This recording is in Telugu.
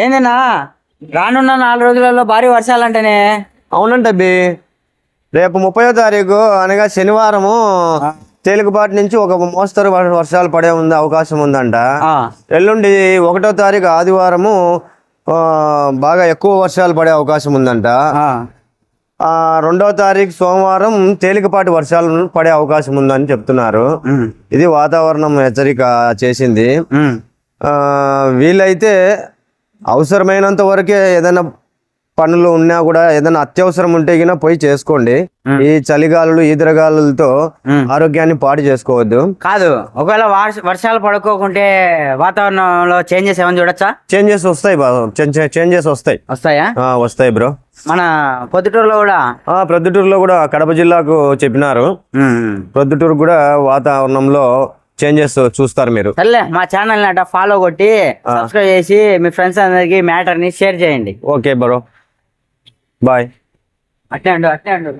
ఏందినా రానున్న నాలుగు రోజులలో భారీ వర్షాలంటేనే. అవునంట అబ్బి రేపు ముప్పయో తారీఖు అనగా శనివారము తేలికపాటి నుంచి ఒక మోస్తరు వర్షాలు పడే ఉంది అవకాశం ఉందంట. ఎల్లుండి ఒకటో తారీఖు ఆదివారము బాగా ఎక్కువ వర్షాలు పడే అవకాశం ఉందంట. రెండో తారీఖు సోమవారం తేలికపాటి వర్షాలు పడే అవకాశం ఉందని చెప్తున్నారు. ఇది వాతావరణం హెచ్చరిక చేసింది. వీలైతే అవసరమైనంత వరకే ఏదైనా పనులు ఉన్నా కూడా ఏదైనా అత్యవసరం ఉంటే గిన పోయి చేసుకోండి. ఈ చలిగాలులు ఈదరగాలులతో. ఆరోగ్యాన్ని పాడు చేసుకోవద్దు. కాదు ఒకవేళ వర్ష- వర్షాలు పడుకోకుంటే వాతావరణంలో చేంజెస్ ఏమైనా చూడొచ్చా? చేంజెస్ వస్తాయి చేంజెస్ వస్తాయి. వస్తాయా? వస్తాయి బ్రో. మన పొద్దుటూరులో కూడా? ఆ, ప్రొద్దుటూరులో కూడా కడప జిల్లాకు చెప్పినారు. ప్రొద్దుటూరు కూడా వాతావరణంలో చేంజెస్ చూస్తారు మీరు. సర్లే మా ఛానల్ అట ఫాలో కొట్టి సబ్స్క్రైబ్ చేసి మీ ఫ్రెండ్స్ అందరికి మ్యాటర్ని షేర్ చేయండి. ఓకే బ్రో బాయ్ అట్నే అండు అండు.